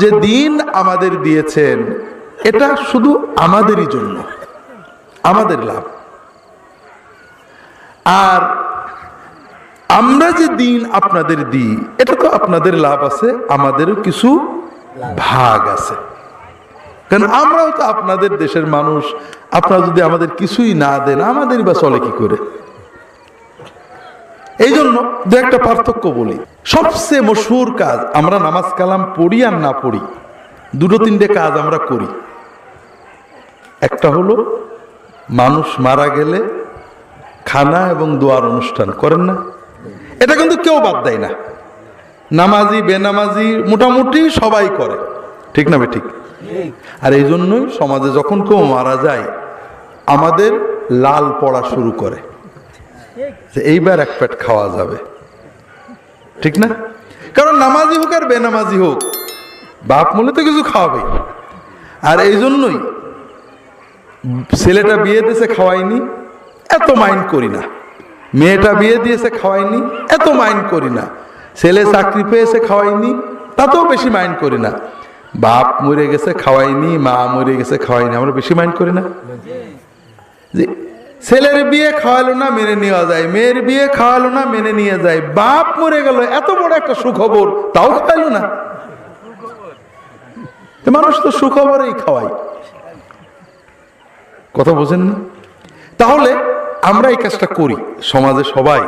যে দিন আমাদের দিয়েছেন, এটা শুধু আমাদেরই জন্য, আমাদের লাভ। আর আমরা যে দিন আপনাদের দিই, এটা তো আপনাদের লাভ আছে, আমাদেরও কিছু ভাগ আছে। কারণ আমরাও তো আপনাদের দেশের মানুষ, আপনারা যদি আমাদের কিছুই না দেন, আমাদের বা চলে কি করে? এই জন্য দু একটা পার্থক্য বলি। সবচেয়ে মশুর কাজ আমরা নামাজ কালাম পড়ি আর না পড়ি, দুটো তিনটে কাজ আমরা করি। একটা হলো, মানুষ মারা গেলে খানা এবং দোয়ার অনুষ্ঠান, করেন না? এটা কিন্তু কেউ বাদ দেয় না। নামাজি, বেনামাজি মোটামুটি সবাই করে। ঠিক না ঠিক? আর এই জন্যই সমাজে যখন কেউ মারা যায়, আমাদের লাল পড়া শুরু করে। যে এইবার এক পেট খাওয়া যাবে। ঠিক না? কারণ নামাজি হোক আর বেনামাজি হোক, বাপ মনে তো কিছু খাওয়াবে। আর এই জন্যই ছেলেটা বিয়ে দিয়েছে খাওয়াইনি এত মাইন্ড করি না। মেয়েটা বিয়ে দিয়েছে খাওয়াইনি এত মাইন্ড করি না। ছেলে চাকরি পেয়েছে খাওয়াইনি তাতেও বেশি মাইন্ড করি না। বাপ মরে গেছে খাওয়াইনি মা মরে গেছে খাওয়াইনি আমরা বেশি মাইন্ড করি না। যে ছেলের বিয়ে খাওয়ালো না, মেনে নেওয়া যায়। মেয়ের বিয়ে খাওয়ালো না, মেনে নিয়ে যায়। বাপ মরে গেল, এত বড় একটা সুখবর, তাও খাওয়াইলো না। মানুষ তো সুখবরেই খাওয়াই কথা বোঝেন না? তাহলে আমরা এই কাজটা করি, সমাজে সবাই।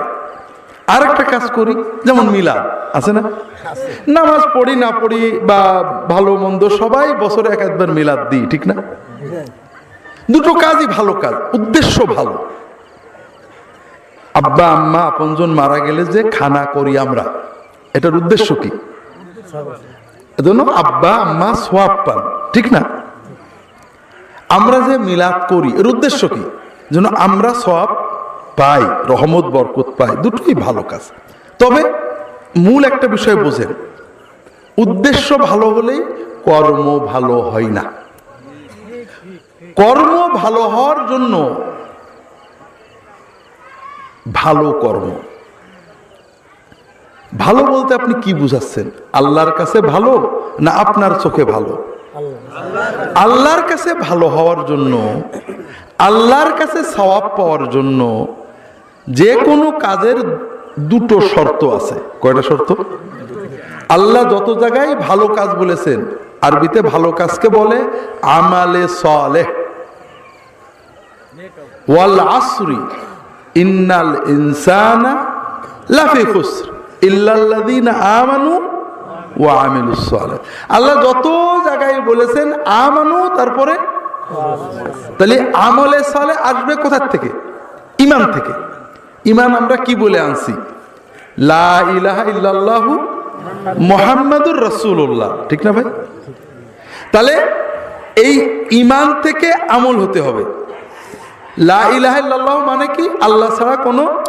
আর একটা কাজ করি, যেমন মিলাদ, আছে না? নামাজ পড়ি, না পড়ি, বা ভালো মন্দ সবাই বছরে এক একবার মিলাদ দিই, ঠিক না? দুটো কাজই ভালো কাজ, উদ্দেশ্য ভালো। আব্বা, আম্মা, আপনজন মারা গেলে যে খানা করি আমরা, এটার উদ্দেশ্য কি? এজন্য আব্বা, আম্মা সোয়াব পান, ঠিক না? আমরা যে মিলাদ করি, এর উদ্দেশ্য কি? যেন আমরা সব পাই, রহমত, বরকত পাই, দুটোই ভালো কাজ। তবে মূল একটা বিষয় বোঝেন, উদ্দেশ্য ভালো হলেই কর্ম ভালো হয় না। কর্ম ভালো হওয়ার জন্য ভালো কর্ম। ভালো বলতে আপনি কি বুঝাচ্ছেন? আল্লাহর কাছে ভালো না আপনার চোখে ভালো? আল্লাহর কাছে ভালো হওয়ার জন্য, আল্লাহর কাছে সওয়াব পাওয়ার জন্য যে কোনো কাজের দুটো শর্ত আছে। কয়টা শর্ত? আল্লাহ যত জায়গায় ভালো কাজ বলেছেন, আরবিতে ভালো কাজকে বলে আমালে সালেহ। ওয়াল আসরি, ইন্নাল ইনসানা লাফি খুসর, ইল্লাল্লাযীনা আমানু ওয়া আমিলুস সালিহ। আল্লাহ যত জায়গায় বলেছেন আমানু, তারপরে তাহলে আমলে সালে আসবে কোথার থেকে? ইমান থেকে। ইমান আমরা কি বলে আনছি? লা ইলাহা ইল্লাল্লাহু মোহাম্মদুর রসুল্লাহ ঠিক না ভাই? তাহলে এই ইমান থেকে আমল হতে হবে। লা ইলাহা মানে কি? আল্লাহ ছাড়া কোনো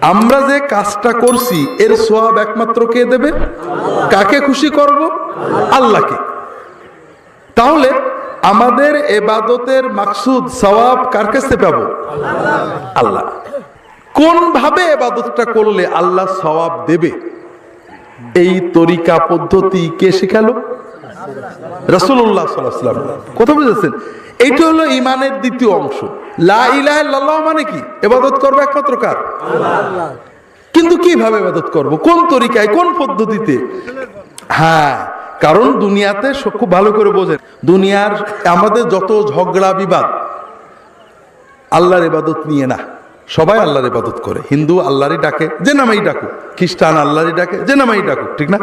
আমরা যে কাজটা করছি, এর সোয়াব একমাত্র কে দেবে? কাকে খুশি করব? আল্লাহকে। তাহলে আমাদের এবাদতের মাকসুদ, সওয়াব কার কাছে পাবো? আল্লাহ। কোন ভাবে এবাদতটা করলে আল্লাহ সওয়াব দেবে? এই তরিকা, পদ্ধতি কে শেখালো? রসুল্লাহ সাল্লাম কথা বুঝেছেন? এইটা হলো ইমানের দ্বিতীয় অংশ। লা ইলাহা মানে কি? এবাদত করব একমাত্র কার? কিন্তু কীভাবে এবাদত করব? কোন তরিকায় কোন পদ্ধতিতে? হ্যাঁ কারণ দুনিয়াতে খুব ভালো করে বোঝেন। দুনিয়ার আমাদের যত ঝগড়া বিবাদ আল্লাহর ইবাদত নিয়ে না। সবাই আল্লাহর ইবাদত করে। হিন্দু আল্লাহরই ডাকে যে নামেই ডাকুক। খ্রিস্টান আল্লাহরই ডাকে যে নামেই ডাকুক ঠিক না?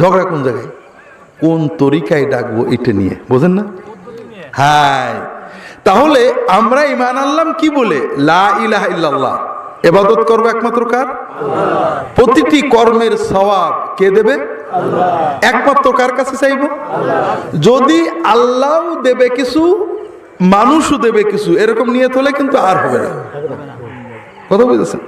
ঝগড়া কোন জায়গায়? কোন তরিকায় ডাকবো এটা নিয়ে, বোঝেন না? হ্যাঁ। তাহলে আমরা ইমান আনলাম কি বলে? লা ইলাহা এবাদত করব একমাত্র কার? প্রতিটি কর্মের সওয়াব কে দেবে? একমাত্র কার কাছে চাইব? যদি আল্লাহ দেবে কিছু, মানুষও দেবে কিছু, এরকম নিয়ে তোলে কিন্তু আর হবে না। কথা বুঝেছেন?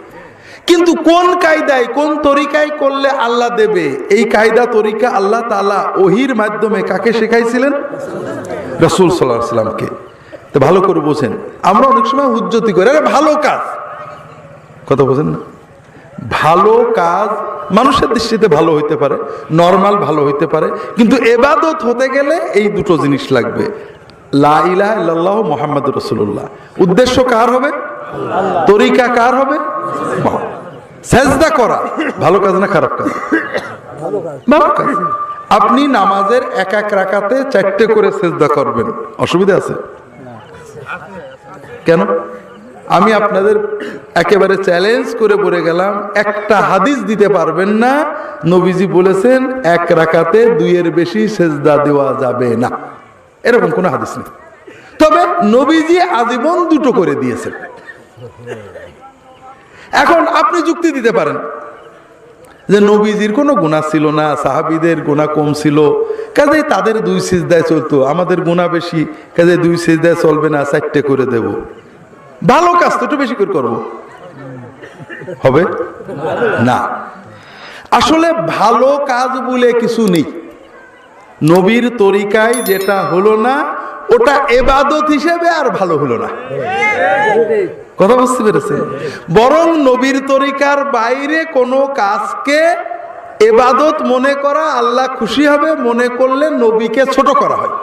কিন্তু কোন কায়দায়, কোন তরিকায় করলে আল্লাহ দেবে? এই কায়দা, তরিকা আল্লাহ তালা ওহির মাধ্যমে কাকে শেখাইছিলেন? রসুল সাল্লাহ সাল্লামকে। তো ভালো করে বোঝেন। আমরা অনেক সময় উজ্জতি করি। আরে, ভালো কাজ। কথা বোঝেন না? ভালো কাজ মানুষের দৃষ্টিতে ভালো হইতে পারে, নর্মাল ভালো হইতে পারে, কিন্তু এবাদত হতে গেলে এই দুটো জিনিস লাগবে। লা ইলাহা মোহাম্মদ রসুল্লাহ উদ্দেশ্য কার হবে? তরিকা কার হবে? সেজদা করা। ভালো কাজ না খারাপ কাজ? ভালো কাজ। আপনি নামাজের এক এক রাকাতে চারটে করে সেজদা করবেন। অসুবিধা আছে? কেন? আমি আপনাদের একেবারে চ্যালেঞ্জ করে বলে গেলাম, একটা হাদিস দিতে পারবেন না। নবীজি বলেছেন, এক রাকাতে দুইয়ের বেশি সেজদা দেওয়া যাবে না। এরকম কোনো হাদিস নেই। তবে নবীজি আজীবন দুটো করে দিয়েছেন। এখন আপনি যুক্তি দিতে পারেন। যে নবীজির কোনো গুণা ছিল না, সাহাবিদের গুণা কম ছিল। কাজে তাদের দুই সিজদায় চলতো, আমাদের গুণা বেশি, কাজে দুই সিজদায় চলবে না, চারটে করে দেব। ভালো কাজ তো একটু বেশি করে করব। হবে? না। আসলে ভালো কাজ বলে কিছু নেই। নবীর তরিকায় যেটা হলো না ওটা এবাদত হিসেবে আর ভালো হলো না। কথা বুঝতে পেরেছে বরং নবীর তরিকার বাইরে কোনো কাজকে এবাদত মনে করা, আল্লাহ খুশি হবে মনে করলে নবীকে ছোট করা হয়।